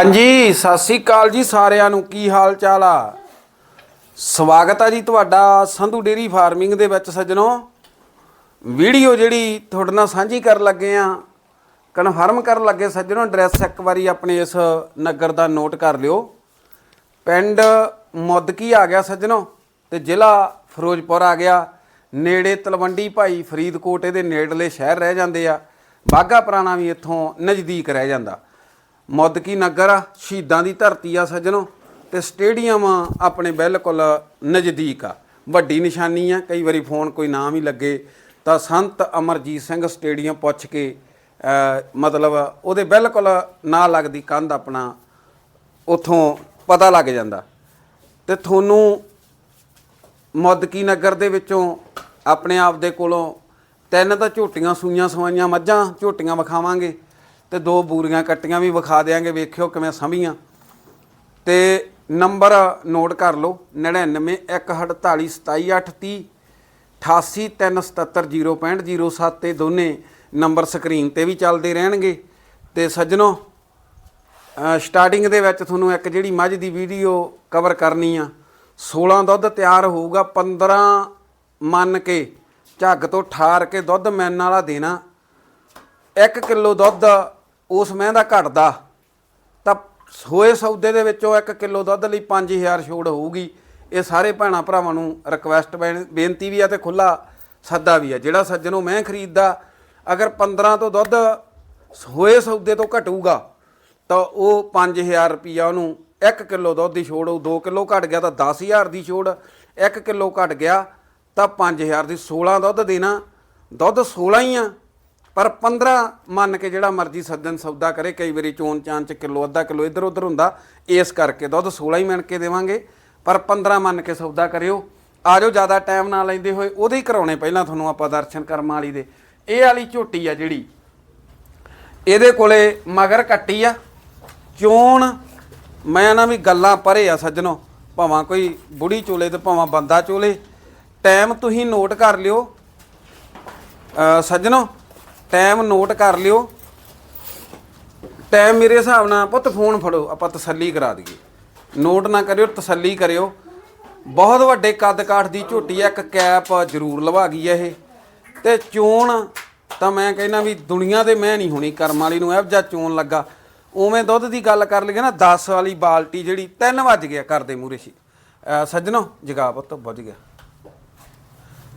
ਹਾਂਜੀ, ਸਤਿ ਸ੍ਰੀ ਅਕਾਲ ਜੀ ਸਾਰਿਆਂ ਨੂੰ। ਕੀ ਹਾਲ ਚਾਲ ਆ? ਸਵਾਗਤ ਆ ਜੀ ਤੁਹਾਡਾ ਸੰਧੂ ਡੇਰੀ ਫਾਰਮਿੰਗ ਦੇ ਵਿੱਚ ਸੱਜਣੋ। ਵੀਡੀਓ ਜਿਹੜੀ ਤੁਹਾਡੇ ਨਾਲ ਸਾਂਝੀ ਕਰਨ ਲੱਗੇ ਆ, ਕਨਫਰਮ ਕਰਨ ਲੱਗੇ ਸੱਜਣੋ, ਐਡਰੈਸ ਇੱਕ ਵਾਰੀ ਆਪਣੇ ਇਸ ਨਗਰ ਦਾ ਨੋਟ ਕਰ ਲਿਓ। ਪਿੰਡ ਮੁੱਦਕੀ ਆ ਗਿਆ ਸੱਜਣੋ ਤੇ ਜ਼ਿਲ੍ਹਾ ਫਿਰੋਜ਼ਪੁਰ ਆ ਗਿਆ। ਨੇੜੇ ਤਲਵੰਡੀ ਭਾਈ ਫਰੀਦਕੋਟ, ਇਹਦੇ ਨੇੜਲੇ ਸ਼ਹਿਰ ਰਹਿ ਜਾਂਦੇ ਆ। ਬਾਗਾ ਪੁਰਾਣਾ ਵੀ ਇੱਥੋਂ ਨਜ਼ਦੀਕ ਰਹਿ ਜਾਂਦਾ। ਮੁੱਦਕੀ ਨਗਰ ਆ? ਸ਼ਹੀਦਾਂ ਦੀ ਧਰਤੀ ਆ ਸੱਜਣੋ। ਤੇ ਸਟੇਡੀਅਮ ਆਪਣੇ ਬਿਲਕੁਲ ਨਜ਼ਦੀਕ ਆ। ਵੱਡੀ ਨਿਸ਼ਾਨੀ ਆ, ਕਈ ਵਾਰੀ ਫੋਨ ਕੋਈ ਨਾਮ ਹੀ ਲੱਗੇ। ਤਾਂ ਸੰਤ ਅਮਰਜੀਤ ਸਿੰਘ ਸਟੇਡੀਅਮ ਪੁੱਛ ਕੇ ਮਤਲਬ ਉਹਦੇ ਬਿਲਕੁਲ ਨਾਲ ਲੱਗਦੀ ਕੰਧ ਆਪਣਾ ਉਥੋਂ ਪਤਾ ਲੱਗ ਜਾਂਦਾ। ਤੇ ਤੁਹਾਨੂੰ ਮੌਦਕੀ ਨਗਰ ਦੇ ਵਿੱਚੋਂ ਆਪਣੇ ਆਪ ਦੇ ਕੋਲੋਂ ਤਿੰਨ ਤਾਂ ਝੋਟੀਆਂ ਸੂਈਆਂ ਸਵਾਈਆਂ ਮੱਝਾਂ, ਝੋਟੀਆਂ ਵਿਖਾਵਾਂਗੇ। ਤੇ ਦੋ ਬੂਰੀਆਂ ਕੱਟੀਆਂ ਵੀ ਵਿਖਾ ਦੇਾਂਗੇ ਵੇਖਿਓ ਕਿਵੇਂ ਸਮੀਆਂ ਤੇ ਨੰਬਰ ਨੋਟ ਕਰ ਲਓ 9914477830 8837706507 ਤੇ ਦੋਨੇ ਨੰਬਰ ਸਕਰੀਨ ਤੇ ਵੀ ਚੱਲਦੇ ਰਹਿਣਗੇ। ਤੇ ਸੱਜਣੋ ਸਟਾਰਟਿੰਗ ਦੇ ਵਿੱਚ ਤੁਹਾਨੂੰ ਇੱਕ ਜਿਹੜੀ ਮੱਝ ਦੀ ਵੀਡੀਓ ਕਵਰ ਕਰਨੀ ਆ 16 ਦੁੱਧ ਤਿਆਰ ਹੋਊਗਾ 15 ਮੰਨ ਕੇ ਝੱਗ ਤੋਂ ਠਾਰ ਕੇ ਦੁੱਧ ਮੈਨ ਵਾਲਾ ਦੇਣਾ। 1 ਕਿਲੋ ਦੁੱਧ ਉਸ ਮਹਿ ਦਾ ਘਟਦਾ, ਤਾਂ ਹੋਏ ਸੌਦੇ ਦੇ ਵਿੱਚੋਂ 1 ਕਿਲੋ ਦੁੱਧ ਲਈ 5000 ਛੋੜ ਹੋਊਗੀ। ਇਹ ਸਾਰੇ ਭੈਣਾਂ ਭਰਾਵਾਂ ਨੂੰ ਰਿਕਵੈਸਟ ਬੇਨਤੀ ਵੀ ਆ ਤੇ ਖੁੱਲਾ ਸੱਦਾ ਵੀ ਆ। ਜਿਹੜਾ ਸੱਜਣੋਂ ਮੈਂ ਖਰੀਦਦਾ, ਅਗਰ 15 ਤੋਂ ਦੁੱਧ ਹੋਏ ਸੌਦੇ ਤੋਂ ਘਟੂਗਾ, ਤਾਂ ਉਹ 5000 ਰੁਪਿਆ ਉਹਨੂੰ 1 ਕਿਲੋ ਦੁੱਧ ਦੀ ਛੋੜ ਉਹ 2 ਕਿਲੋ ਘਟ ਗਿਆ ਤਾਂ 10000 ਦੀ ਛੋੜ 1 ਕਿਲੋ ਘਟ ਗਿਆ ਤਾਂ 5000 ਦੀ 16 ਦੁੱਧ ਦੇਣਾ। ਦੁੱਧ 16 ਹੀ ਆ। ਪਰ 15 ਮੰਨ ਕੇ ਜਿਹੜਾ ਮਰਜ਼ੀ ਸੱਜਣ ਸੌਦਾ ਕਰੇ, ਕਈ ਵਾਰੀ ਚੋਣ ਚਾਂ ਚ ਕਿਲੋ, ਅੱਧਾ ਕਿਲੋ ਇੱਧਰ ਉੱਧਰ ਹੁੰਦਾ, ਇਸ ਕਰਕੇ ਦੁੱਧ 16 ਹੀ ਮਿਣ ਕੇ ਦੇਵਾਂਗੇ। ਪਰ 15 ਮੰਨ ਕੇ ਸੌਦਾ ਕਰਿਓ ਆਜੋ ਜ਼ਿਆਦਾ ਟਾਈਮ ਨਾ ਲੈਂਦੇ ਹੋਏ, ਉਹਦੇ ਹੀ ਕਰਾਉਣੇ ਪਹਿਲਾਂ ਤੁਹਾਨੂੰ ਆਪਾਂ ਦਰਸ਼ਨ ਕਰਮ ਵਾਲੀ ਦੇ। ਇਹ ਵਾਲੀ ਝੋਟੀ ਆ ਜਿਹੜੀ, ਇਹਦੇ ਕੋਲੇ ਮਗਰ ਕੱਟੀ ਆ। ਚੋਣ, ਮੈਂ ਨਾ ਵੀ ਗੱਲਾਂ ਪਰੇ ਆ ਸੱਜਣੋ, ਭਾਵਾਂ ਕੋਈ ਬੁੜੀ ਚੋਲੇ ਤੇ ਭਾਵਾਂ ਬੰਦਾ ਚੋਲੇ। ਟਾਈਮ ਤੁਸੀਂ ਨੋਟ ਕਰ ਲਿਓ। ਸੱਜਣੋ ਟਾਈਮ ਨੋਟ ਕਰ ਲਿਓ। ਟਾਈਮ ਮੇਰੇ ਹਿਸਾਬ ਨਾਲ, ਪੁੱਤ ਫੋਨ ਫੜੋ, ਆਪਾਂ ਤਸੱਲੀ ਕਰਾ ਦਈਏ। ਨੋਟ ਨਾ ਕਰਿਓ, ਤਸੱਲੀ ਕਰਿਓ। ਬਹੁਤ ਵੱਡੇ ਕੱਦ ਕਾਠ ਦੀ ਝੋਟੀ ਆ, ਇੱਕ ਕੈਪ ਜ਼ਰੂਰ ਲਵਾ ਗਈ ਆ ਇਹ। ਤੇ ਚੋਣ ਤਾਂ ਮੈਂ ਕਹਿੰਦਾ ਵੀ ਦੁਨੀਆ ਦੇ ਮੈਂ ਨਹੀਂ ਹੋਣੀ, ਕਰਮ ਵਾਲੀ ਨੂੰ ਇਹੋ ਜਾਂ ਚੋਣ ਲੱਗਾ। ਉਵੇਂ ਦੁੱਧ ਦੀ ਗੱਲ ਕਰ ਲਈਏ ਨਾ 10 ਵਾਲੀ ਬਾਲਟੀ ਜਿਹੜੀ 3 ਵੱਜ ਗਿਆ ਕਰਦੇ ਮੂਰੇ ਸੀ ਅਹ ਸੱਜਣੋ, ਜਗਾ ਪੁੱਤ ਵੱਜ ਗਿਆ।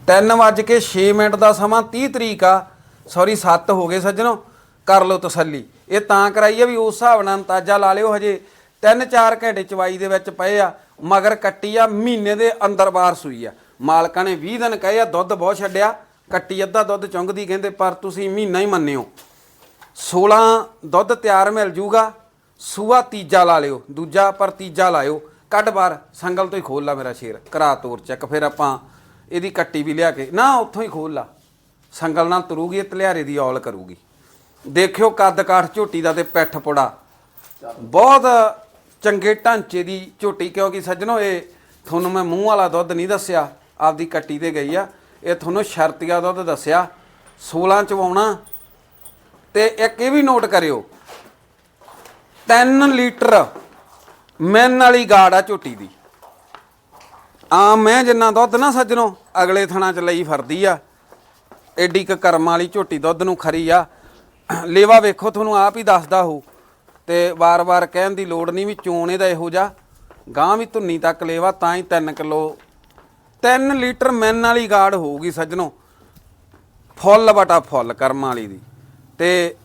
3 ਵੱਜ ਕੇ 6 ਮਿੰਟ ਦਾ ਸਮਾਂ 30 ਤਰੀਕ ਆ। ਸੌਰੀ 7 ਹੋ ਗਏ ਸੱਜਣੋ, ਕਰ ਲਓ ਤਸੱਲੀ। ਇਹ ਤਾਂ ਕਰਾਈ ਆ ਵੀ ਉਸ ਹਿਸਾਬ ਨਾਲ ਅੰਦਾਜ਼ਾ ਲਾ ਲਿਓ ਹਜੇ। 3-4 ਘੰਟੇ ਚਵਾਈ ਦੇ ਵਿੱਚ ਪਏ ਆ, ਮਗਰ ਕੱਟੀ ਆ, ਮਹੀਨੇ ਦੇ ਅੰਦਰ ਬਾਹਰ ਸੂਈ ਆ। ਮਾਲਕਾਂ ਨੇ 20 ਦਿਨ ਕਹੇ ਆ, ਦੁੱਧ ਬਹੁਤ ਛੱਡਿਆ, ਕੱਟੀ ਅੱਧਾ ਦੁੱਧ ਚੁੰਗਦੀ ਕਹਿੰਦੇ, ਪਰ ਤੁਸੀਂ ਮਹੀਨਾ ਹੀ ਮੰਨਿਓ। 16 ਦੁੱਧ ਤਿਆਰ ਮਿਲ ਜੂਗਾ, ਸੂਆ ਤੀਜਾ ਲਾ ਲਿਓ, ਦੂਜਾ ਪਰ ਤੀਜਾ ਲਾਇਓ। ਕੱਢ ਬਾਰ ਸੰਗਲ ਤੋਂ ਹੀ ਖੋਲ ਲਾ ਮੇਰਾ ਸ਼ੇਰ। ਕਰਾ ਤੋਰ, ਚੱਕ ਫਿਰ ਆਪਾਂ ਇਹਦੀ ਕੱਟੀ ਵੀ ਲਿਆ ਕੇ। ਨਾ, ਉੱਥੋਂ ਹੀ ਖੋਲ ਲਾ। ਸੰਗਲ ਨਾਲ ਤੁਰੂਗੀ ਤਲਿਆਰੇ ਦੀ ਔਲ ਕਰੂਗੀ। ਦੇਖਿਓ ਕੱਦ ਕਾਠ ਝੋਟੀ ਦਾ ਤੇ ਪਿੱਠ ਪੁੜਾ। ਬਹੁਤ ਚੰਗੇ ਢਾਂਚੇ ਦੀ ਝੋਟੀ, ਕਿਉਂਕਿ ਸੱਜਣੋ, ਇਹ ਤੁਹਾਨੂੰ ਮੈਂ ਮੂੰਹ ਵਾਲਾ ਦੁੱਧ ਨਹੀਂ ਦੱਸਿਆ, ਆਪਦੀ ਕੱਟੀ ਤੇ ਗਈ ਆ। ਇਹ ਤੁਹਾਨੂੰ ਸ਼ਰਤੀਆ ਦੁੱਧ ਦੱਸਿਆ 16 ਚਵਾਉਣਾ। ਤੇ ਇੱਕ ਇਹ ਵੀ ਨੋਟ ਕਰਿਓ 3 ਲੀਟਰ ਮੈਨ ਵਾਲੀ ਗਾੜ ਆ ਝੋਟੀ ਦੀ। ਆ ਮੈਂ ਜਿੰਨਾ ਦੁੱਧ ਨਾ ਸੱਜਣੋ, ਅਗਲੇ ਥਣਾ ਚ ਲਈ ਫਰਦੀ ਆ। ਐਡੀ ਕ ਕਰਮ ਵਾਲੀ ਝੋਟੀ ਦੁੱਧ ਨੂੰ ਖਰੀ ਆ। ਲੇਵਾ ਵੇਖੋ, ਤੁਹਾਨੂੰ ਆਪ ਹੀ ਦੱਸਦਾ ਹੋ ਤੇ ਵਾਰ-ਵਾਰ ਕਹਿਣ ਦੀ ਲੋੜ ਨਹੀਂ ਵੀ ਚੋਣ ਇਹਦਾ ਇਹੋ ਜਾ ਗਾਂ ਵੀ ਧੁੰਨੀ ਤੱਕ ਲੇਵਾ, ਤਾਂ ਹੀ 3 ਕਿਲੋ 3 ਲੀਟਰ ਮੈਨ ਵਾਲੀ ਗਾੜ ਹੋਊਗੀ ਸੱਜਣੋ। ਫੁੱਲ ਬਟਾ ਫੁੱਲ ਕਰਮ ਵਾਲੀ ਦੀ। ਤੇ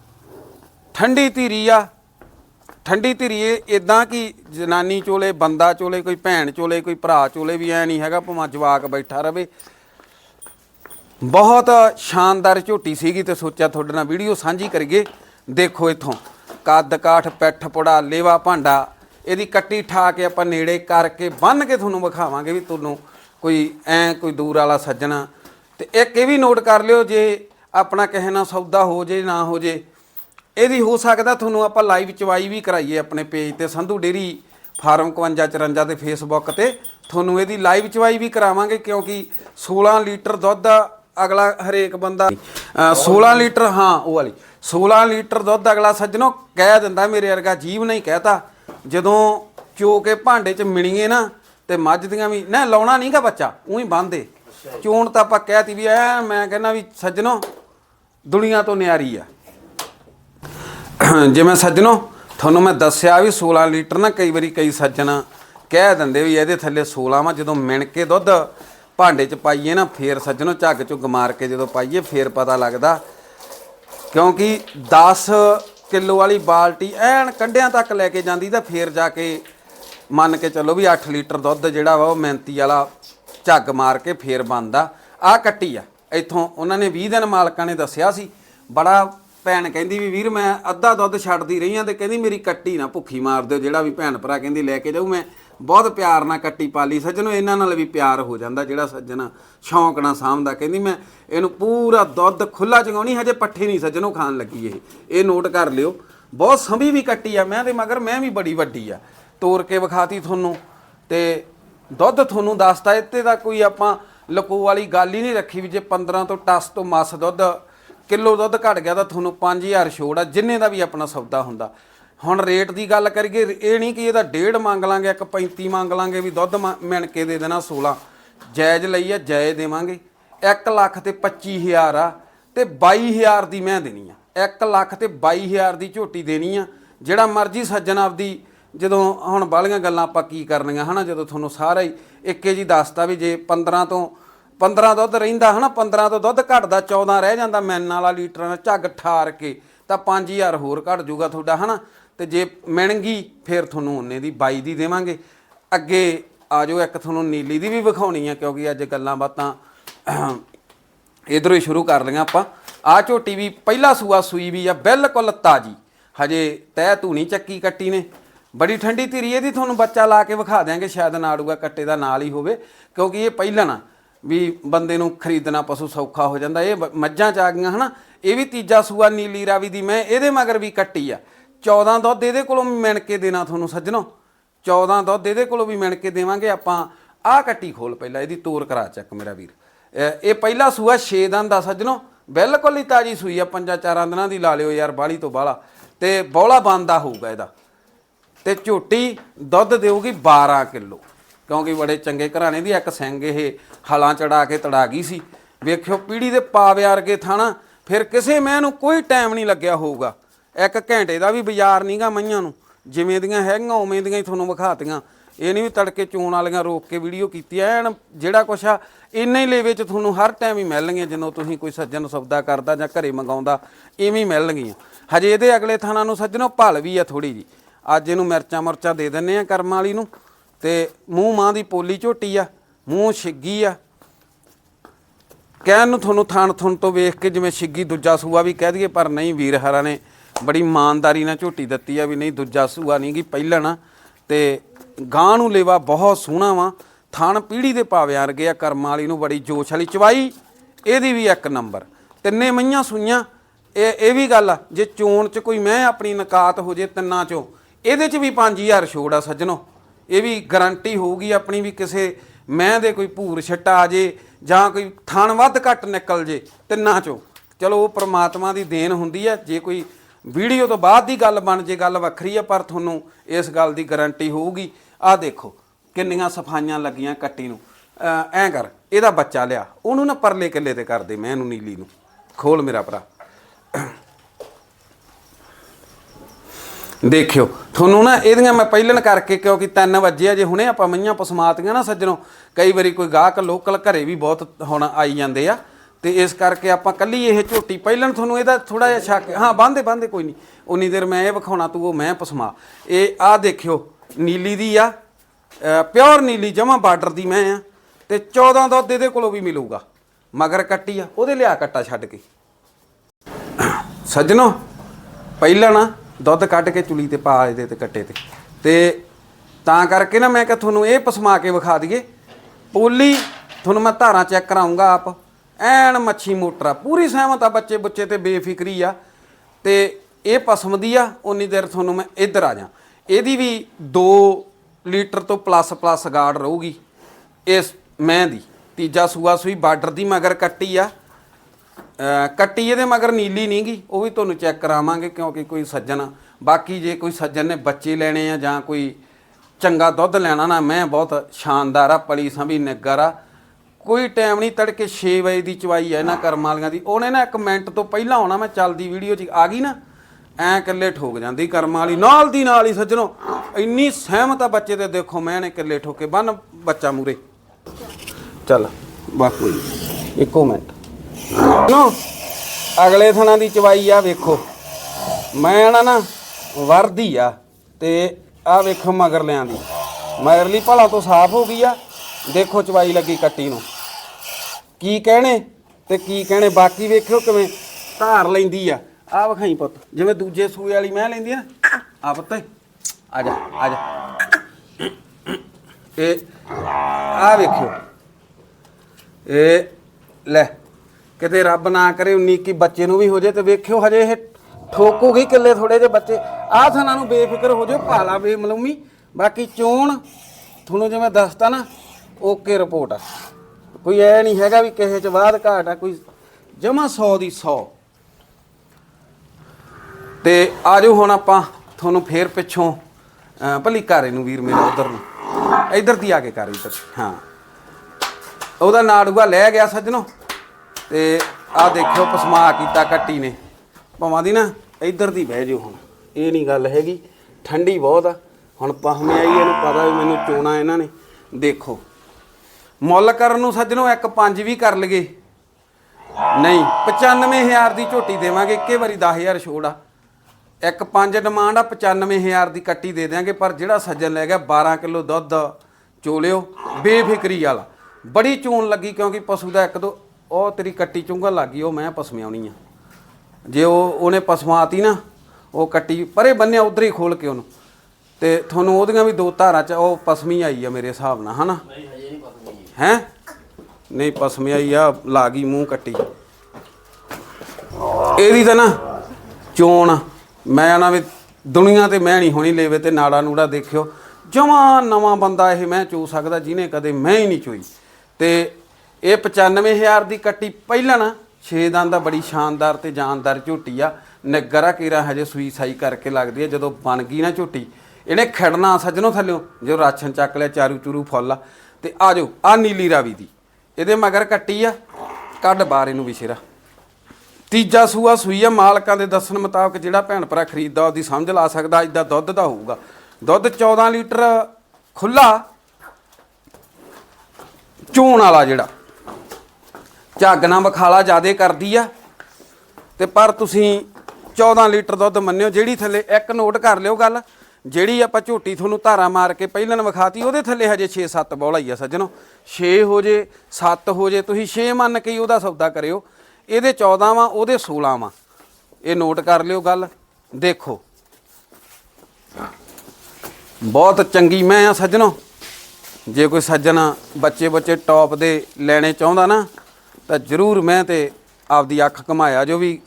ਠੰਡੀ ਧੀਰੀ ਆ। ਠੰਡੀ ਧੀਰੀ ਇਦਾਂ ਕਿ ਜਨਾਨੀ ਚੋਲੇ, ਬੰਦਾ ਚੋਲੇ, ਕੋਈ ਭੈਣ ਚੋਲੇ, ਕੋਈ ਭਰਾ ਚੋਲੇ ਵੀ ਐ ਨਹੀਂ ਹੈਗਾ, ਭਾਵੇਂ ਜਵਾਕ ਬੈਠਾ ਰਵੇ। ਬਹੁਤ ਸ਼ਾਨਦਾਰ ਝੋਟੀ ਸੀਗੀ ਤੇ ਸੋਚਿਆ ਤੁਹਾਡੇ ਨਾਲ ਵੀਡੀਓ ਸਾਂਝੀ ਕਰੀਏ। ਦੇਖੋ ਇੱਥੋਂ, ਕੱਦ ਕਾਠ, ਪੈਠ ਪੁੜਾ, ਲੇਵਾ ਭਾਂਡਾ, ਇਹਦੀ ਕੱਟੀ ਠਾ ਕੇ ਆਪਾਂ ਨੇੜੇ ਕਰਕੇ ਬੰਨ ਕੇ ਤੁਹਾਨੂੰ ਵਿਖਾਵਾਂਗੇ ਵੀ ਤੁਹਾਨੂੰ ਕੋਈ ਐ ਕੋਈ ਦੂਰ ਵਾਲਾ ਸੱਜਣਾ। ਤੇ ਇੱਕ ਇਹ ਵੀ ਨੋਟ ਕਰ ਲਿਓ, ਜੇ ਆਪਣਾ ਕਿਸੇ ਨਾਲ ਸੌਦਾ ਹੋ ਜੇ, ਨਾ ਹੋ ਜੇ, ਇਹਦੀ ਹੋ ਸਕਦਾ ਤੁਹਾਨੂੰ ਆਪਾਂ ਲਾਈਵ ਚਵਾਈ ਵੀ ਕਰਾਈਏ ਆਪਣੇ ਪੇਜ ਤੇ, ਸੰਧੂ ਡੇਰੀ ਫਾਰਮ 51 54 ਤੇ ਫੇਸਬੁੱਕ ਤੇ। ਤੁਹਾਨੂੰ ਇਹਦੀ ਲਾਈਵ ਚਵਾਈ ਵੀ ਕਰਾਵਾਂਗੇ ਕਿਉਂਕਿ 16 ਲੀਟਰ ਦੁੱਧ ਅਗਲਾ ਹਰੇਕ ਬੰਦਾ ਅ, 16 ਲੀਟਰ ਹਾਂ ਉਹ ਵਾਲੀ। 16 ਲੀਟਰ ਦੁੱਧ ਅਗਲਾ ਸੱਜਣੋ ਕਹਿ ਦਿੰਦਾ ਮੇਰੇ ਵਰਗਾ ਜੀਵ ਨਹੀਂ ਕਹਤਾ। ਜਦੋਂ ਚੋ ਕੇ ਭਾਂਡੇ 'ਚ ਮਿਣੀਏ ਨਾ ਤੇ ਮੱਝ ਦੀਆਂ ਵੀ ਨਾ ਲਾਉਣਾ ਨਹੀਂਗਾ ਬੱਚਾ ਉਹੀ ਬੰਦੇ ਚੋਣ ਤਾਂ ਆਪਾਂ ਕਹਿਤੀ ਵੀ ਐ ਮੈਂ ਕਹਿੰਦਾ ਵੀ ਸੱਜਣੋ ਦੁਨੀਆ ਤੋਂ ਨਿਆਰੀ ਆ। ਜਿਵੇਂ ਸੱਜਣੋ ਤੁਹਾਨੂੰ ਮੈਂ ਦੱਸਿਆ ਵੀ 16 ਲੀਟਰ ਨਾ ਕਈ ਵਾਰੀ ਕਈ ਸੱਜਣ ਕਹਿ ਦਿੰਦੇ ਵੀ ਇਹਦੇ ਥੱਲੇ 16 ਵਾ ਜਦੋਂ ਮਿਣ ਕੇ ਦੁੱਧ ਭਾਂਡੇ 'ਚ ਪਾਈਏ ਨਾ, ਫੇਰ ਸੱਜਣੋ ਝੱਗ 'ਚੋਂ ਮਾਰ ਕੇ ਜਦੋਂ ਪਾਈਏ, ਫੇਰ ਪਤਾ ਲੱਗਦਾ। ਕਿਉਂਕਿ 10 ਕਿਲੋ ਵਾਲੀ ਬਾਲਟੀ ਐਨ ਕੰਢਿਆਂ ਤੱਕ ਲੈ ਕੇ ਜਾਂਦੀ ਤਾਂ ਫੇਰ ਜਾ ਕੇ ਮੰਨ ਕੇ ਚੱਲੋ ਵੀ 8 ਲੀਟਰ ਦੁੱਧ ਜਿਹੜਾ ਵਾ, ਉਹ ਮਿਹਨਤੀ ਵਾਲਾ ਝੱਗ ਮਾਰ ਕੇ ਫੇਰ ਬਣਦਾ। ਆ ਕੱਟੀ ਆ। ਇੱਥੋਂ ਉਹਨਾਂ ਨੇ 20 ਦਿਨ ਮਾਲਕਾਂ ਨੇ ਦੱਸਿਆ ਸੀ। ਬੜਾ ਭੈਣ ਕਹਿੰਦੀ ਵੀ ਵੀਰ ਮੈਂ ਅੱਧਾ ਦੁੱਧ ਛੱਡਦੀ ਰਹੀ ਆ ਤੇ ਕਹਿੰਦੀ ਮੇਰੀ ਕੱਟੀ ਨਾ ਭੁੱਖੀ ਮਾਰ ਦਿਓ, ਜਿਹੜਾ ਵੀ ਭੈਣ ਭਰਾ ਕਹਿੰਦੀ ਲੈ ਕੇ ਜਾਊ, ਮੈਂ ਬਹੁਤ ਪਿਆਰ ਨਾਲ ਕੱਟੀ ਪਾਲੀ ਸੱਜਣੋ, ਇਹਨਾਂ ਨਾਲ ਵੀ ਪਿਆਰ ਹੋ ਜਾਂਦਾ, ਜਿਹੜਾ ਸੱਜਣਾ ਸ਼ੌਂਕ ਨਾਲ ਸਾਂਭਦਾ। ਕਹਿੰਦੀ ਮੈਂ ਇਹਨੂੰ ਪੂਰਾ ਦੁੱਧ ਖੁੱਲਾ ਚਗਾਉਣੀ, ਹਜੇ ਪੱਠੇ ਨਹੀਂ ਸੱਜਣੋ ਖਾਣ ਲੱਗੀ ਇਹ। ਇਹ ਨੋਟ ਕਰ ਲਿਓ। ਬਹੁਤ ਸੰਭੀ ਵੀ ਕੱਟੀ ਆ ਮੈਂ ਤੇ, ਮਗਰ ਮੈਂ ਵੀ ਬੜੀ ਵੱਡੀ ਆ। ਤੋੜ ਕੇ ਵਿਖਾਤੀ ਤੁਹਾਨੂੰ ਤੇ ਦੁੱਧ ਤੁਹਾਨੂੰ ਦੱਸਤਾ, ਇੱਥੇ ਦਾ ਕੋਈ ਆਪਾਂ ਲਕੋ ਵਾਲੀ ਗੱਲ ਹੀ ਨਹੀਂ ਰੱਖੀ ਵੀ ਜੇ 15 ਤੋਂ ਟਸ ਤੋਂ ਮਸ ਦੁੱਧ ਕਿਲੋ ਦੁੱਧ ਘਟ ਗਿਆ ਤਾਂ ਤੁਹਾਨੂੰ 5000 ਛੋੜ ਆ, ਜਿੰਨੇ ਦਾ ਵੀ ਆਪਣਾ ਸੌਦਾ ਹੁੰਦਾ। ਹੁਣ ਰੇਟ ਦੀ ਗੱਲ ਕਰੀਏ, ਇਹ ਨਹੀਂ ਕਿ ਇਹਦਾ ਡੇਢ ਮੰਗ ਲਾਂਗੇ, ਇੱਕ 35 ਮੰਗ ਲਾਂਗੇ ਵੀ ਦੁੱਧ ਮ- ਮਿਣ ਕੇ ਦੇ ਦੇਣਾ 16 ਜਾਇਜ਼ ਲਈ ਆ, ਜਾਇਜ਼ ਦੇਵਾਂਗੇ। 1 ਲੱਖ ਤੇ 25000 ਆ, ਤੇ 22000 ਦੀ ਮੈਂ ਦੇਣੀ ਆ। 1 ਲੱਖ ਤੇ 22000 ਦੀ ਝੋਟੀ ਦੇਣੀ ਆ। ਜਿਹੜਾ ਮਰਜ਼ੀ ਸੱਜਣ ਆਪਦੀ, ਜਦੋਂ ਹੁਣ ਬਾਲੀਆਂ ਗੱਲਾਂ ਆਪਾਂ ਕੀ ਕਰਨੀਆਂ, ਹਨਾ, ਜਦੋਂ ਤੁਹਾਨੂੰ ਸਾਰਾ ਹੀ ਇੱਕੇ ਜੀ ਦੱਸਤਾ ਵੀ ਜੇ 15 ਤੋਂ 15 ਦੁੱਧ ਰਹਿੰਦਾ ਹਨਾ 15 ਤੋਂ ਦੁੱਧ ਘਟਦਾ 14 ਰਹਿ ਜਾਂਦਾ, ਮੈਨ ਵਾਲਾ ਲੀਟਰਾਂ ਨਾਲ ਝੱਗ ਠਾਰ ਕੇ, ਤਾਂ 5000 ਹੋਰ ਘਟ ਜਾਊਗਾ ਤੁਹਾਡਾ, ਹਨਾ। ਤੇ ਜੇ ਮਿਣਗੀ ਫਿਰ ਤੁਹਾਨੂੰ ਉਹਨੇ ਦੀ 22 ਦੀ ਦੇਵਾਂਗੇ। ਅੱਗੇ ਆ ਜਾਓ, ਇੱਕ ਤੁਹਾਨੂੰ ਨੀਲੀ ਦੀ ਵੀ ਵਿਖਾਉਣੀ ਆ, ਕਿਉਂਕਿ ਅੱਜ ਗੱਲਾਂ ਬਾਤਾਂ ਇਧਰੋਂ ਹੀ ਸ਼ੁਰੂ ਕਰ ਲਈਆਂ ਆਪਾਂ। ਆ ਝੋਟੀ ਵੀ ਪਹਿਲਾ ਸੂਆ ਸੂਈ ਵੀ ਆ, ਬਿਲਕੁਲ ਤਾਜੀ। ਹਜੇ ਤੈ ਧੂਣੀ ਚੱਕੀ ਕੱਟੀ ਨੇ। ਬੜੀ ਠੰਡੀ ਧੀਰੀ ਇਹਦੀ ਤੁਹਾਨੂੰ ਬੱਚਾ ਲਾ ਕੇ ਵਿਖਾ ਦਿਆਂਗੇ, ਸ਼ਾਇਦ ਨਾੜੂਗਾ ਕੱਟੇ ਦਾ ਨਾਲ ਹੀ ਹੋਵੇ, ਕਿਉਂਕਿ ਇਹ ਪਹਿਲਾਂ ਆ ਵੀ ਬੰਦੇ ਨੂੰ ਖਰੀਦਣਾ ਪਸ਼ੂ ਸੌਖਾ ਹੋ ਜਾਂਦਾ। ਇਹ ਬ- ਮੱਝਾਂ ਚ ਆ ਗਈਆਂ, ਹਨਾ? ਇਹ ਵੀ ਤੀਜਾ ਸੂਆ ਨੀਲੀ ਰਾਵੀ ਦੀ ਮੈਂ, ਇਹਦੇ ਮਗਰ ਵੀ ਕੱਟੀ ਆ। 14 ਦੁੱਧ ਇਹਦੇ ਕੋਲੋਂ ਵੀ ਮਿਣ ਕੇ ਦੇਣਾ ਤੁਹਾਨੂੰ ਸੱਜਣੋ। 14 ਦੁੱਧ ਇਹਦੇ ਕੋਲੋਂ ਵੀ ਮਿਣ ਕੇ ਦੇਵਾਂਗੇ ਆਪਾਂ। ਆਹ ਕੱਟੀ ਖੋਲ ਪਹਿਲਾਂ, ਇਹਦੀ ਤੋਰ ਕਰਾ ਚੱਕ ਮੇਰਾ ਵੀਰ। ਅਹ, ਇਹ ਪਹਿਲਾ ਸੂਆ 6 ਦਿਨ ਦਾ ਸੱਜਣੋ। ਬਿਲਕੁਲ ਹੀ ਤਾਜੀ ਸੂਈ ਆ, ਪੰਜਾਂ ਚਾਰਾਂ ਦਿਨਾਂ ਦੀ ਲਾ ਲਿਓ ਯਾਰ ਬਾਹਲੀ ਤੋਂ ਬਾਹਲਾ। ਤੇ ਬੌਲਾ ਬੰਦਾ ਹੋਊਗਾ ਇਹਦਾ। ਤੇ ਝੋਟੀ ਦੁੱਧ ਦੇਊਗੀ 12 ਕਿਲੋ। ਕਿਉਂਕਿ ਬੜੇ ਚੰਗੇ ਘਰਾਣੇ ਦੀ ਇੱਕ ਸਿੰਘ ਇਹ ਹਲਾਂ ਚੜਾ ਕੇ ਤੜਾ ਗਈ ਸੀ। ਵੇਖਿਓ ਪੀੜੀ ਦੇ ਪਾਵੇ ਵਰਗੇ ਥਾਣਾ, ਫਿਰ ਕਿਸੇ ਮੈਂ ਨੂੰ ਕੋਈ ਟਾਈਮ ਨਹੀਂ ਲੱਗਿਆ ਹੋਊਗਾ। ਇੱਕ ਘੰਟੇ ਦਾ ਵੀ ਬਾਜ਼ਾਰ ਨਹੀਂਗਾ ਮਈਆਂ ਨੂੰ। ਜਿਵੇਂ ਦੀਆਂ ਹੈਗੀਆਂ, ਉਵੇਂ ਦੀਆਂ ਹੀ ਤੁਹਾਨੂੰ ਵਿਖਾਤੀਆਂ। ਇਹ ਨਹੀਂ ਵੀ ਤੜਕੇ ਚੋਣ ਵਾਲੀਆਂ ਰੋਕ ਕੇ ਵੀਡੀਓ ਕੀਤੀ ਐਨ ਜਿਹੜਾ ਕੁਛ ਆ, ਇੰਨੇ ਹੀ ਲੇਵੇ ਚ ਤੁਹਾਨੂੰ ਹਰ ਟਾਈਮ ਹੀ ਮਿਲਣਗੀਆਂ ਜਦੋਂ ਤੁਸੀਂ ਕੋਈ ਸੱਜਣ ਸੌਦਾ ਕਰਦਾ ਜਾਂ ਘਰੇ ਮੰਗਾਉਂਦਾ, ਇਵੇਂ ਹੀ ਮਿਲਣਗੀਆਂ। ਹਜੇ ਇਹਦੇ ਅਗਲੇ ਥਾਣਾ ਨੂੰ ਸੱਜਣੋ, ਭਲ ਵੀ ਆ ਥੋੜੀ ਜੀ ਅੱਜ ਇਹਨੂੰ ਮਿਰਚਾਂ ਮੁਰਚਾਂ ਦੇ ਦਿੰਨੇ ਆ ਕਰਮ ਵਾਲੀ ਨੂੰ। ਤੇ ਮੂੰਹ ਮਾਂ ਦੀ ਪੋਲੀ ਝੋਟੀ ਆ, ਮੂੰਹ ਛਿੱਗੀ ਆ। ਕਹਿਣ ਨੂੰ ਤੁਹਾਨੂੰ ਥਾਣ ਥੁਣ ਤੋਂ ਵੇਖ ਕੇ ਜਿਵੇਂ ਛਿੱਗੀ ਦੂਜਾ ਸੂਆ ਵੀ ਕਹਿ ਦਈਏ, ਪਰ ਨਹੀਂ ਵੀਰ ਹਰਾ ਨੇ ਬੜੀ ਇਮਾਨਦਾਰੀ ਨਾਲ ਝੋਟੀ ਦਿੱਤੀ ਆ ਵੀ ਨਹੀਂ, ਦੂਜਾ ਸੂਆ ਨਹੀਂ ਗੀ, ਪਹਿਲਾਂ ਨਾ। ਤੇ ਗਾਂ ਨੂੰ ਲੇਵਾ ਬਹੁਤ ਸੋਹਣਾ ਵਾ, ਥਾਣ ਪੀੜੀ ਦੇ ਪਾਵਿਆਂ ਵਰਗੇ ਆ, ਕਰਮਾਂ ਵਾਲੀ ਨੂੰ ਬੜੀ ਜੋਸ਼ ਵਾਲੀ ਚਵਾਈ, ਇਹਦੀ ਵੀ ਇੱਕ ਨੰਬਰ। ਤਿੰਨੇ ਮਈਆਂ ਸੂਈਆਂ, ਇਹ ਇਹ ਵੀ ਗੱਲ ਆ, ਜੇ ਚੋਣ ਚ ਕੋਈ ਮੈਂ ਆਪਣੀ ਨਕਾਤ ਹੋ ਜੇ ਤਿੰਨਾਂ ਚੋਂ, ਇਹਦੇ ਚ ਵੀ 5000 ਛੋੜ ਆ ਸੱਜਣੋ। ਇਹ ਵੀ ਗਾਰੰਟੀ ਹੋਊਗੀ ਆਪਣੀ ਵੀ ਕਿਸੇ ਮੈਂ ਦੇ ਕੋਈ ਭੂਰ ਛੱਟਾ ਆ ਜੇ ਜਾਂ ਕੋਈ ਥਣ ਵੱਧ ਘੱਟ ਨਿਕਲ ਜੇ, ਤਿੰਨਾਂ ਚੋਂ। ਚਲੋ, ਉਹ ਪ੍ਰਮਾਤਮਾ ਦੀ ਦੇਣ ਹੁੰਦੀ ਹੈ। ਜੇ ਕੋਈ ਵੀਡੀਓ ਤੋਂ ਬਾਅਦ ਦੀ ਗੱਲ ਬਣ ਜੇ, ਗੱਲ ਵੱਖਰੀ ਹੈ ਪਰ ਤੁਹਾਨੂੰ ਇਸ ਗੱਲ ਦੀ ਗਾਰੰਟੀ ਹੋਊਗੀ। ਆਹ ਦੇਖੋ, ਕਿੰਨੀਆਂ ਸਫਾਈਆਂ ਲੱਗੀਆਂ ਕੱਟੀ ਨੂੰ। ਐਂ ਕਰ, ਇਹਦਾ ਬੱਚਾ ਲਿਆ। ਉਹਨੂੰ ਨਾ ਪਰਲੇ ਕਿੱਲੇ ਤੇ ਕਰ ਦੇ, ਮੈਂ ਇਹਨੂੰ ਨੀਲੀ ਨੂੰ। ਖੋਲ ਮੇਰਾ ਭਰਾ। ਦੇਖਿਓ, ਤੁਹਾਨੂੰ ਨਾ ਇਹਦੀਆਂ ਮੈਂ ਪਹਿਲਣ ਕਰਕੇ ਕਿਉਂਕਿ 3 ਵਜੇ ਜੇ ਹੁਣੇ ਆਪਾਂ ਮਈਆਂ ਪਸਮਾਤੀਆਂ ਨਾ ਸੱਜਣੋ। ਕਈ ਵਾਰੀ ਕੋਈ ਗਾਹਕ ਲੋਕਲ ਘਰੇ ਵੀ ਬਹੁਤ ਹੁਣ ਆਈ ਜਾਂਦੇ ਆ। ਤੇ ਇਸ ਕਰਕੇ ਆਪਾਂ ਕੱਲੀ ਇਹ ਝੋਟੀ ਪਹਿਲਣ ਤੁਹਾਨੂੰ ਇਹਦਾ ਥੋੜਾ ਜਿਹਾ ਛੱਕ ਹਾਂ ਬੰਦੇ ਬੰਦੇ ਕੋਈ ਨਹੀਂ। ਉਨੀ ਦੇਰ ਮੈਂ ਇਹ ਵਿਖਾਉਣਾ, ਤੂੰ ਉਹ ਮੈਂ ਪਸਮਾ। ਇਹ ਆ ਦੇਖਿਓ, ਨੀਲੀ ਦੀ ਆ ਪਿਓਰ ਨੀਲੀ ਜਮਾ ਬਾਰਡਰ ਦੀ ਮੈਂ ਆ। ਤੇ 14 ਦੁੱਧ ਇਹਦੇ ਕੋਲੋਂ ਵੀ ਮਿਲੂਗਾ। ਮਗਰ ਕੱਟੀ ਆ, ਉਹਦੇ ਲਿਆ ਕੱਟਾ ਛੱਡ ਕੇ। ਸੱਜਣੋ ਪਹਿਲਾਂ ਨਾ ਦੁੱਧ ਕੱਢ ਕੇ ਚੁਲੀ ਤੇ ਪਾ ਇਹਦੇ ਤੇ ਕੱਟੇ ਤੇ। ਤੇ ਤਾਂ ਕਰਕੇ ਨਾ ਮੈਂ ਕਿਹਾ ਤੁਹਾਨੂੰ ਇਹ ਪਸਮਾ ਕੇ ਵਿਖਾ ਦਈਏ। ਪੋਲੀ, ਤੁਹਾਨੂੰ ਮੈਂ ਧਾਰਾਂ ਚੈੱਕ ਕਰਾਉਂਗਾ ਆਪ। ਐਨ ਮੱਛੀ ਮੋਟਰ ਆ, ਪੂਰੀ ਸਹਿਮਤ ਆ ਬੱਚੇ ਬੁੱਚੇ ਤੇ ਬੇਫਿਕਰੀ ਆ। ਤੇ ਇਹ ਪਸਮਦੀ ਆ ਉਨੀ ਦੇਰ ਤੁਹਾਨੂੰ ਮੈਂ ਇੱਧਰ ਆ ਜਾ ਇਹਦੀ ਵੀ 2 ਲੀਟਰ ਤੋਂ ਪਲੱਸ ਪਲੱਸ ਗਾਰਡ ਰਹੂਗੀ। ਇਸ, ਮੈਂ ਦੀ। ਤੀਜਾ ਸੂਆ ਸੂਈ ਬਾਰਡਰ ਦੀ ਮਗਰ ਕੱਟੀ ਆ। ਕੱਟੀ ਇਹਦੇ ਮਗਰ ਨੀਲੀ ਨਹੀਂ ਨਹੀਂਗੀ ਉਹ ਵੀ ਤੁਹਾਨੂੰ ਚੈੱਕ ਕਰਾਵਾਂਗੇ ਕਿਉਂਕਿ ਕੋਈ ਸੱਜਣ ਬਾਕੀ ਜੇ ਕੋਈ ਸੱਜਣ ਨੇ ਬੱਚੇ ਲੈਣੇ ਆ ਜਾਂ ਕੋਈ ਚੰਗਾ ਦੁੱਧ ਲੈਣਾ ਨਾ, ਮੈਂ ਬਹੁਤ ਸ਼ਾਨਦਾਰ ਆ, ਪਲੀ ਸੰਭੀ ਨਿੱਗਰ ਆ। ਕੋਈ ਟਾਈਮ ਨਹੀਂ, ਤੜਕੇ 6 ਵਜੇ ਦੀ ਚਵਾਈ ਆ ਇਹਨਾਂ ਕਰਮ ਵਾਲੀਆਂ ਦੀ। ਉਹਨੇ ਨਾ ਇੱਕ ਮਿੰਟ ਤੋਂ ਪਹਿਲਾਂ ਆਉਣਾ, ਮੈਂ ਚੱਲਦੀ ਵੀਡੀਓ 'ਚ ਆ ਗਈ ਨਾ, ਐ ਕਿੱਲੇ ਠੋਕ ਜਾਂਦੀ ਕਰਮ ਵਾਲੀ। ਨਾਲ ਦੀ ਨਾਲ ਹੀ ਸੱਜਣੋ, ਇੰਨੀ ਸਹਿਮਤ ਆ ਬੱਚੇ ਤੇ, ਦੇਖੋ ਮੈਂ ਨੇ ਕਿੱਲੇ ਠੋਕੇ, ਬੰਨ ਬੱਚਾ ਮੂਰੇ। ਚੱਲ ਬਾਪੂ ਜੀ ਇੱਕੋ ਮਿੰਟ। ਨੋ ਅਗਲੇ ਥਣਾ ਦੀ ਚਵਾਈ ਆ, ਵੇਖੋ। ਮੈਂ ਨਾ ਨਾ, ਵਰਦੀ ਆ ਤੇ ਆ ਵੇਖੋ ਮਗਰ ਲਿਆਂ ਦੀ। ਮਗਰਲੀ ਭਲਾ ਤੋਂ ਸਾਫ਼ ਹੋ ਗਈ ਆ। ਦੇਖੋ ਚਵਾਈ ਲੱਗੀ ਕੱਟੀ ਨੂੰ। ਕੀ ਕਹਿਣੇ ਤੇ ਕੀ ਕਹਿਣੇ, ਬਾਕੀ ਵੇਖਿਓ ਕਿਵੇਂ ਧਾਰ ਲੈਂਦੀ ਆ। ਆ ਵਿਖਾਈ ਪੁੱਤ, ਜਿਵੇਂ ਦੂਜੇ ਸੂਏ ਵਾਲੀ ਮੈਂ ਲੈਂਦੀ ਆ। ਆ ਪੁੱਤ ਆ ਜਾ ਆ ਜਾ। ਇਹ ਆ ਵੇਖਿਓ। ਇਹ, ਲੈ। ਕਿਤੇ ਰੱਬ ਨਾ ਕਰੇ 19 ਕੀ ਬੱਚੇ ਨੂੰ ਵੀ ਹੋ ਜੇ ਤੇ ਵੇਖਿਓ ਹਜੇ ਇਹ ਠੋਕੂਗੀ ਕਿੱਲੇ ਥੋੜੇ ਜਿਹੇ ਬੱਚੇ। ਆਹ ਥਾਂ ਨੂੰ ਬੇਫਿਕਰ ਹੋ ਜਾਓ ਭਾਲਾ ਵੇ ਮਲੂਮੀ ਬਾਕੀ ਚੋਣ ਤੁਹਾਨੂੰ ਜਿਵੇਂ ਦੱਸਤਾ ਨਾ ਓਕੇ ਰਿਪੋਰਟ ਆ। ਕੋਈ ਐ ਨਹੀਂ ਹੈਗਾ ਵੀ ਕਿਸੇ ਚ ਬਾਅਦ ਘਾਟ ਆ ਕੋਈ ਜਮਾ 100 ਦੀ 100 ਤੇ ਆਜੋ ਹੁਣ ਆਪਾਂ ਤੁਹਾਨੂੰ ਫੇਰ ਪਿੱਛੋਂ ਅਹ, ਭਲੀ ਘਾਰੇ ਨੂੰ ਵੀਰ ਮੇਰਾ ਉਧਰ ਨੂੰ। ਇਧਰ ਦੀ ਆ ਕੇ ਕਰ ਇੱਧਰ ਹਾਂ। ਉਹਦਾ ਨਾੜੂਆ ਲੈ ਗਿਆ ਸੱਜਣੋ। ਤੇ ਆ ਦੇਖਿਓ ਪਸਮਾ ਕੀਤਾ ਕੱਟੀ ਨੇ। ਭਵਾਂ ਦੀ ਨਾ ਇੱਧਰ ਦੀ ਬਹਿ ਜਿਓ ਹੁਣ। ਇਹ ਨਹੀਂ ਗੱਲ ਹੈਗੀ। ਠੰਡੀ ਬਹੁਤ ਆ। ਹੁਣ ਪਹਮੇ ਆਈ ਇਹਨੂੰ ਪਤਾ ਵੀ ਮੈਨੂੰ ਚੋਣਾ ਇਹਨਾਂ ਨੇ। ਦੇਖੋ। ਮੁੱਲ ਕਰਨ ਨੂੰ ਸੱਜਣੋ ਇੱਕ ਪੰਜ ਵੀ ਕਰ ਲਗੇ ਨਹੀਂ 95000 ਦੀ ਝੋਟੀ ਦੇਵਾਂਗੇ। ਇੱਕੇ ਵਾਰੀ 10000 ਛੋੜ ਆ। ਇੱਕ ਪੰਜ ਡਿਮਾਂਡ ਆ 95000 ਦੀ ਕੱਟੀ ਦੇ ਦਿਆਂਗੇ। ਪਰ ਜਿਹੜਾ ਸੱਜਣ ਲੈ ਗਿਆ 12 ਕਿਲੋ ਦੁੱਧ ਚੋਲਿਓ। ਬੇਫਿਕਰੀ ਵਾਲਾ। ਬੜੀ ਚੋਣ ਲੱਗੀ ਕਿਉਂਕਿ ਪਸ਼ੂ ਦਾ ਇੱਕ ਦੋ ਉਹ ਤੇਰੀ ਕੱਟੀ ਚੁੰਗਲ ਲੱਗੀ ਉਹ ਮੈਂ ਪਸਮਿਆਉਣੀ ਆ। ਜੇ ਉਹ ਉਹਨੇ ਪਸਮਾਤੀ ਨਾ ਉਹ ਕੱਟੀ ਪਰੇ ਬੰਨਿਆ ਉਧਰ ਹੀ ਖੋਲ ਕੇ ਉਹਨੂੰ। ਤੇ ਤੁਹਾਨੂੰ ਉਹਦੀਆਂ ਵੀ ਦੋ ਧਾਰਾਂ ਚ ਉਹ ਪਸਮੀ ਆਈ ਆ ਮੇਰੇ ਹਿਸਾਬ ਨਾਲ ਹਨਾ? ਹੈ? ਨਹੀਂ ਪਸਮੀ ਆਈ ਆ ਲਾ ਗਈ ਮੂੰਹ ਕੱਟੀ। ਇਹਦੀ ਤਾਂ ਨਾ ਚੋਣ ਮੈਂ ਨਾ ਵੀ ਦੁਨੀਆ ਤੇ ਮੈਂ ਨਹੀਂ ਹੋਣੀ ਲੇਵੇ ਤੇ ਨਾੜਾ ਨੂੜਾ ਦੇਖਿਓ। ਜਮਾ ਨਵਾਂ ਬੰਦਾ ਇਹ ਮੈਂ ਚੋ ਸਕਦਾ ਜਿਹਨੇ ਕਦੇ ਮੈਂ ਹੀ ਨਹੀਂ ਚੋਈ। ਤੇ ਇਹ 95000 ਦੀ ਕੱਟੀ ਪਹਿਲਾਂ ਨਾ 6 ਦੰਦ ਦਾ ਬੜੀ ਸ਼ਾਨਦਾਰ ਤੇ ਜਾਨਦਾਰ ਝੋਟੀ ਆ। ਨਗਰਾ ਕੀਰਾ ਹਜੇ ਸੂਈ ਸਾਈ ਕਰਕੇ ਲੱਗਦੀ ਆ, ਜਦੋਂ ਬਣ ਗਈ ਨਾ ਝੋਟੀ, ਇਹਨੇ ਖੜਨਾ ਸੱਜਣੋ ਥੱਲਿਓ ਜੋ ਰਾਸ਼ਨ ਚੱਕ ਲਿਆ ਚਾਰੂ ਚੂਰੂ ਫੁੱਲ ਆ। ਤੇ ਆ ਜਾਓ, ਆ ਨੀਲੀ ਰਾਵੀ ਦੀ, ਇਹਦੇ ਮਗਰ ਕੱਟੀ ਆ, ਕੱਢ ਬਾਹਰ ਇਹਨੂੰ ਵਿਸ਼ੇਰਾ ਤੀਜਾ ਸੂਆ ਸੂਈ ਆ, ਮਾਲਕਾਂ ਦੇ ਦੱਸਣ ਮੁਤਾਬਕ ਜਿਹੜਾ ਭੈਣ ਭਰਾ ਖਰੀਦਦਾ, ਉਹਦੀ ਸਮਝ ਲਾ ਸਕਦਾ, ਅੱਜ ਦਾ ਦੁੱਧ ਦਾ ਹੋਊਗਾ। ਦੁੱਧ 14 ਲੀਟਰ ਖੁੱਲਾ ਚੋਣ ਵਾਲਾ ਜਿਹੜਾ। ਝੱਗ ਨਾ ਮਖਾਲਾ ਜਿਆਦੇ ਕਰਦੀ ਆ। ਤੇ ਪਰ ਤੁਸੀਂ 14 ਲੀਟਰ ਦੁੱਧ ਮੰਨਿਓ, ਜਿਹੜੀ ਥੱਲੇ ਇੱਕ ਨੋਟ ਕਰ ਲਿਓ ਗੱਲ। ਜਿਹੜੀ ਆਪਾਂ ਝੋਟੀ ਤੁਹਾਨੂੰ ਧਾਰਾ ਮਾਰ ਕੇ ਪਹਿਲਾਂ ਵਿਖਾਤੀ, ਉਹਦੇ ਥੱਲੇ ਹਜੇ 6-7 ਬੋਲਾ ਹੀ ਆ ਸੱਜਣੋ। 6 ਹੋ ਜੇ 7 ਹੋ ਜੇ, ਤੁਸੀਂ 6 ਮੰਨ ਕੇ ਉਹਦਾ ਸੌਦਾ ਕਰਿਓ। ਇਹਦੇ 14 ਵਾ ਉਹਦੇ 16 ਵਾਂ ਇਹ ਨੋਟ ਕਰ ਲਿਓ ਗੱਲ। ਦੇਖੋ। ਬਹੁਤ ਚੰਗੀ ਮੈਂ ਆ ਸੱਜਣੋ। ਜੇ ਕੋਈ ਸੱਜਣ ਬੱਚੇ ਬੱਚੇ ਟੌਪ ਦੇ ਲੈਣੇ ਚਾਹੁੰਦਾ ਨਾ ਤਾਂ ਜਰੂਰ ਮੈਂ ਤੇ ਆਪਦੀ ਅੱਖ ਘਮਾਇਆ ਜੋ ਵੀ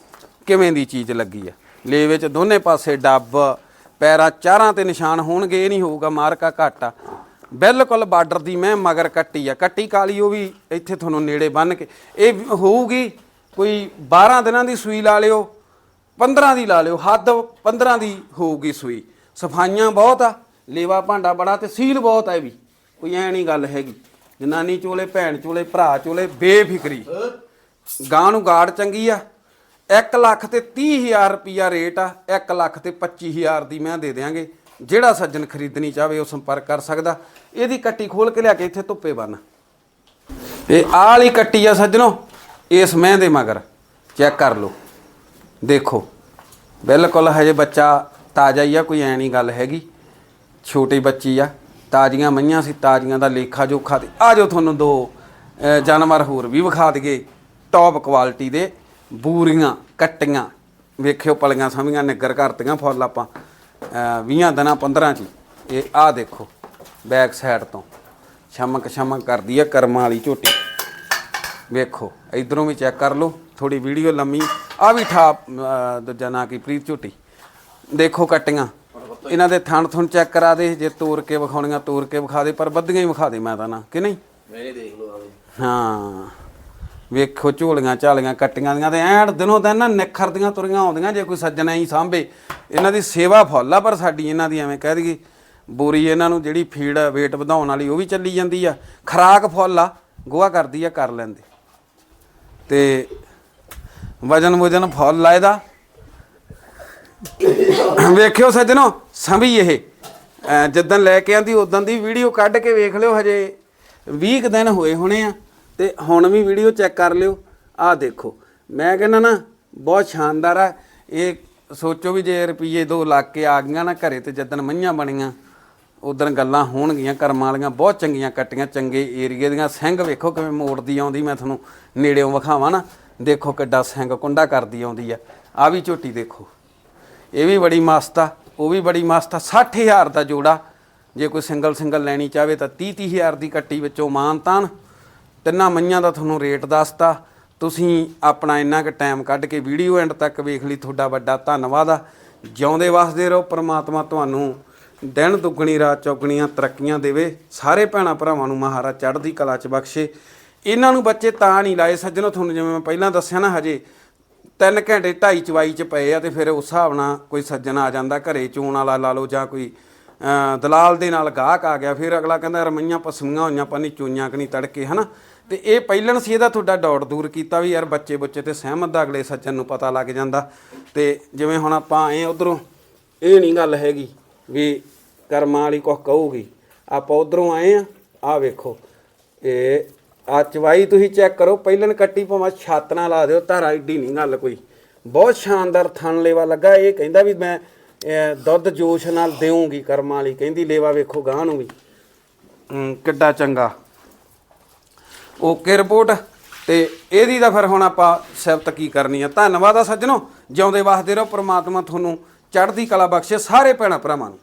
ਕਿਵੇਂ ਦੀ ਚੀਜ਼ ਲੱਗੀ ਆ। ਲੇ ਵਿੱਚ ਦੋਨੇ ਪਾਸੇ ਡੱਬ, ਪੈਰਾਂ ਚਾਰਾਂ ਤੇ ਨਿਸ਼ਾਨ ਹੋਣਗੇ, ਇਹ ਨਹੀਂ ਹੋਊਗਾ ਮਾਰਕਾ ਘੱਟ। ਆ ਬਿਲਕੁਲ ਬਾਰਡਰ ਦੀ ਮੈਂ ਮਗਰ ਕੱਟੀ ਆ। ਕੱਟੀ ਕਾਲੀ ਉਹ ਵੀ ਇੱਥੇ ਤੁਹਾਨੂੰ ਨੇੜੇ ਬੰਨ ਕੇ। ਇਹ ਹੋਊਗੀ, ਕੋਈ 12 ਦਿਨਾਂ ਦੀ ਸੂਈ ਲਾ ਲਿਓ 15 ਦੀ ਲਾ ਲਿਓ, ਹੱਦ 15 ਦੀ ਹੋਊਗੀ ਸੂਈ। ਸਫਾਈਆਂ ਬਹੁਤ ਆ, ਲੇਵਾ ਭਾਂਡਾ ਬੜਾ ਤੇ ਸੀਲ ਬਹੁਤ ਆ ਵੀ। ਕੋਈ ਐ ਨਹੀਂ ਗੱਲ ਹੈਗੀ। ਜਨਾਨੀ ਚੋਲੇ, ਭੈਣ ਚੋਲੇ, ਭਰਾ ਚੋਲੇ, ਬੇਫਿਕਰੀ। ਗਾਂ ਨੂੰ ਗਾੜ ਚੰਗੀ ਆ। 1 ਲੱਖ ਤੇ 30000 ਰੁਪਿਆ ਰੇਟ ਆ। 1 ਲੱਖ ਤੇ 25000 ਦੀ ਮੈਂ ਦੇ ਦਿਆਂਗੇ। ਜਿਹੜਾ ਸੱਜਣ ਖਰੀਦਣੀ ਚਾਹਵੇ ਉਹ ਸੰਪਰਕ ਕਰ ਸਕਦਾ। ਇਹਦੀ ਕੱਟੀ ਖੋਲ ਕੇ ਲਿਆ ਕੇ ਇੱਥੇ ਧੁੱਪੇ ਬੰਨ। ਇਹ ਆਹ ਵਾਲੀ ਕੱਟੀ ਆ ਸੱਜਣੋ। ਇਸ ਮੈਂ ਦੇ ਮਗਰ ਚੈੱਕ ਕਰ ਲਓ। ਦੇਖੋ। ਬਿਲਕੁਲ ਹਜੇ ਬੱਚਾ ਤਾਜ਼ਾ ਹੀ ਆ, ਕੋਈ ਐ ਨਹੀਂ ਗੱਲ ਹੈਗੀ। ਛੋਟੀ ਬੱਚੀ ਆ। ਤਾਜ਼ੀਆਂ ਮਈਆਂ ਸੀ, ਤਾਜ਼ੀਆਂ ਦਾ ਲੇਖਾ ਜੋਖਾ ਤੇ ਆ ਜੋ ਤੁਹਾਨੂੰ ਦੋ ਜਾਨਵਰ ਹੋਰ ਵੀ ਵਿਖਾ ਦਈਏ। ਟੌਪ ਕੁਆਲਿਟੀ ਦੇ ਬੂਰੀਆਂ, ਕੱਟੀਆਂ, ਵੇਖਿਓ ਪਲੀਆਂ ਸਮੀਆਂ ਨਿੱਗਰ ਕਰਤੀਆਂ ਫੁੱਲ ਆਪਾਂ 20 ਦਿਨਾਂ 15 ਚ ਇਹ ਆ ਦੇਖੋ ਬੈਕ ਸਾਈਡ ਤੋਂ। ਛਮਕ ਛਮਕ ਕਰਦੀ ਆ ਕਰਮਾਂ ਵਾਲੀ ਝੋਟੀ। ਵੇਖੋ, ਇਧਰੋਂ ਵੀ ਚੈੱਕ ਕਰ ਲਓ ਥੋੜੀ ਵੀਡੀਓ ਲੰਮੀ। ਆ ਵੀ ਠਾ ਦੂਜਾ ਨਾਂ ਕੀ, ਪ੍ਰੀਤ ਝੋਟੀ। ਦੇਖੋ ਕੱਟੀਆਂ। ਇਹਨਾਂ ਦੇ ਥਣ ਥੁਣ ਚੈੱਕ ਕਰਾ ਦੇ ਜੇ ਤੋੜ ਕੇ ਵਿਖਾਉਣੀਆਂ ਤੋੜ ਕੇ ਵਿਖਾ ਦੇ ਪਰ ਬੱਦੀਆਂ ਹੀ ਵਿਖਾ ਦੇ ਮੈਂ ਤਾਂ ਨਾ ਕਿ ਨਹੀਂ? ਮੈਨੇ ਦੇਖ ਲਓ ਆਵੇ। ਹਾਂ। ਵੇਖੋ ਝੋਲੀਆਂ ਝਾਲੀਆਂ ਕੱਟੀਆਂ ਦੀਆਂ ਤੇ ਐਨ ਦਿਨੋਂ ਦਿਨ ਨਾ ਨਿਖਰਦੀਆਂ ਤੁਰੀਆਂ ਆਉਂਦੀਆਂ ਜੇ ਕੋਈ ਸੱਜਣ ਐਂ ਸਾਂਭੇ। ਇਹਨਾਂ ਦੀ ਸੇਵਾ ਫੁੱਲ ਆ ਪਰ ਸਾਡੀ ਇਹਨਾਂ ਦੀ ਐਵੇਂ ਕਹਿ ਦਈਏ ਬੋਰੀ ਇਹਨਾਂ ਨੂੰ ਜਿਹੜੀ ਫੀਡ weight ਵਧਾਉਣ ਵਾਲੀ ਉਹ ਵੀ ਚੱਲੀ ਜਾਂਦੀ ਆ। ਖਰਾਕ ਫੁੱਲ ਆ ਗੋਹਾ ਕਰਦੀ ਆ ਕਰ ਲੈਂਦੇ। ਤੇ ਵਜਨ ਵਜਨ ਫੁੱਲ ਆ ਇਹਦਾ। ਵੇਖਿਓ ਸੱਜਣੋ, ਸੰਭੀ ਇਹ। ਅਹ ਜਿੱਦਣ ਲੈ ਕੇ ਆਂਦੀ ਉਦੋਂ ਦੀ ਵੀਡੀਓ ਕੱਢ ਕੇ ਵੇਖ ਲਿਓ ਹਜੇ। 20 ਕੁ ਦਿਨ ਹੋਏ ਹੋਣੇ ਆ, ਤੇ ਹੁਣ ਵੀ ਵੀਡੀਓ ਚੈੱਕ ਕਰ ਲਿਓ। ਆਹ ਦੇਖੋ, ਮੈਂ ਕਹਿੰਦਾ ਨਾ, ਬਹੁਤ ਸ਼ਾਨਦਾਰ ਆ। ਇਹ ਸੋਚੋ ਵੀ ਜੇ ਰੁਪਈਏ 2 ਲੱਖ ਕੇ ਆ ਗਈਆਂ ਨਾ ਘਰੇ ਤੇ ਜਿੱਦਣ ਮਈਆਂ ਬਣੀਆਂ ਉਦੋਂ ਗੱਲਾਂ ਹੋਣਗੀਆਂ, ਕਰਮਾਂ ਵਾਲੀਆਂ ਬਹੁਤ ਚੰਗੀਆਂ ਕੱਟੀਆਂ, ਚੰਗੇ ਏਰੀਏ ਦੀਆਂ। ਸਿੰਘ ਵੇਖੋ ਕਿਵੇਂ ਮੋੜਦੀ ਆਉਂਦੀ, ਮੈਂ ਤੁਹਾਨੂੰ ਨੇੜਿਓਂ ਵਿਖਾਵਾਂ ਨਾ। ਦੇਖੋ ਕਿੱਡਾ ਸਿੰਘ ਕੁੰਡਾ ਕਰਦੀ ਆਉਂਦੀ ਆ। ਆ ਵੀ ਝੋਟੀ ਦੇਖੋ। ਇਹ ਵੀ ਬੜੀ ਮਸਤ ਆ, ਉਹ ਵੀ ਬੜੀ ਮਸਤ ਆ। 60000 ਦਾ ਜੋੜਾ, ਜੇ ਕੋਈ ਸਿੰਗਲ ਸਿੰਗਲ ਲੈਣੀ ਚਾਹਵੇ ਤਾਂ 30 30000 ਦੀ ਕੱਟੀ ਵਿੱਚੋਂ ਮਾਨਤਾਨ ਤਿੰਨਾਂ। ਮਈਆਂ ਦਾ ਤੁਹਾਨੂੰ ਰੇਟ ਦੱਸਤਾ। ਤੁਸੀਂ ਆਪਣਾ ਇੰਨਾ ਕੁ ਟਾਈਮ ਕੱਢ ਕੇ ਵੀਡੀਓ ਐਂਡ ਤੱਕ ਵੇਖ ਲਈ, ਤੁਹਾਡਾ ਵੱਡਾ ਧੰਨਵਾਦ ਆ। ਜਿਉਂਦੇ ਵਸਦੇ ਰਹੋ, ਪ੍ਰਮਾਤਮਾ ਤੁਹਾਨੂੰ ਦਿਨ ਦੁੱਗਣੀ, ਰਾਤ ਚੌਗਣੀਆਂ ਤਰੱਕੀਆਂ ਦੇਵੇ। ਸਾਰੇ ਭੈਣਾਂ ਭਰਾਵਾਂ ਨੂੰ ਮਹਾਰਾਜ ਚੜ੍ਹਦੀ ਕਲਾ ਚ ਬਖਸ਼ੇ। ਇਹਨਾਂ ਨੂੰ ਬੱਚੇ ਤਾਂ ਨਹੀਂ ਲਾਏ ਸੱਜਣੋ, ਤੁਹਾਨੂੰ ਜਿਵੇਂ ਮੈਂ ਪਹਿਲਾਂ ਦੱਸਿਆ ਨਾ ਹਜੇ ਤਿੰਨ ਘੰਟੇ ਢਾਈ ਚਵਾਈ ਚ ਪਏ ਆ ਤੇ ਫਿਰ ਉਸ ਹਿਸਾਬ ਨਾਲ ਕੋਈ ਸੱਜਣ ਆ ਜਾਂਦਾ ਘਰੇ ਚੋਣ ਵਾਲਾ ਲਾ ਲਓ ਜਾਂ ਕੋਈ ਦਲਾਲ ਦੇ ਨਾਲ ਗਾਹਕ ਆ ਗਿਆ, ਫਿਰ ਅਗਲਾ ਕਹਿੰਦਾ ਰਮਈਆਂ ਪਸਮੀਆਂ ਹੋਈਆਂ ਪਾਣੀ ਚੋਈਆਂ ਕਿ ਨਹੀਂ ਤੜਕੇ, ਹਨਾ? ਤੇ ਇਹ ਪਹਿਲਣ ਸੀ ਇਹਦਾ ਤੁਹਾਡਾ ਡੌਟ ਦੂਰ ਕੀਤਾ ਵੀ ਯਾਰ ਬੱਚੇ ਬੱਚੇ ਤੇ ਸਹਿਮਤ ਦਾ ਅਗਲੇ ਸੱਜਣ ਨੂੰ ਪਤਾ ਲੱਗ ਜਾਂਦਾ। ਤੇ ਜਿਵੇਂ ਹੁਣ ਆਪਾਂ ਆਏ ਉਧਰੋਂ, ਇਹ ਨਹੀਂ ਗੱਲ ਹੈਗੀ ਵੀ ਕਰਮਾਂ ਵਾਲੀ ਕੁਝ ਕਹੂਗੀ। ਆਪਾਂ ਉਧਰੋਂ ਆਏ ਆ ਆ ਵੇਖੋ, ਇਹ ਆ ਚਵਾਈ ਤੁਸੀਂ ਚੈੱਕ ਕਰੋ ਪਹਿਲਨ ਕੱਟੀ, ਭਾਵੇਂ ਛੱਤ ਨਾਲ ਲਾ ਦਿਓ, ਧਾਰਾ ਏਡੀ ਨਹੀਂ ਗੱਲ ਕੋਈ। ਬਹੁਤ ਸ਼ਾਨਦਾਰ ਥਣ ਲੇਵਾ ਲੱਗਾ, ਇਹ ਕਹਿੰਦਾ ਵੀ ਮੈਂ ਦੁੱਧ ਜੋਸ਼ ਨਾਲ ਦੇਵਾਂਗੀ ਕਰਮਾਂ ਵਾਲੀ, ਕਹਿੰਦੀ ਲੇਵਾ ਵੇਖੋ ਗਾਂ ਨੂੰ ਵੀ। ਕਿੱਡਾ ਚੰਗਾ। ਓਕੇ ਰਿਪੋਰਟ, ਤੇ ਇਹਦੀ ਤਾਂ ਫਿਰ ਹੁਣ ਆਪਾਂ ਸਿਫਤ ਕੀ ਕਰਨੀ ਆ। ਧੰਨਵਾਦ ਆ ਸੱਜਣੋ, ਜਿਉਂਦੇ ਵਾਸਦੇ ਰਹੋ, ਪ੍ਰਮਾਤਮਾ ਤੁਹਾਨੂੰ ਚੜ੍ਹਦੀ ਕਲਾ ਬਖਸ਼ੇ ਸਾਰੇ ਭੈਣਾਂ ਭਰਾਵਾਂ ਨੂੰ।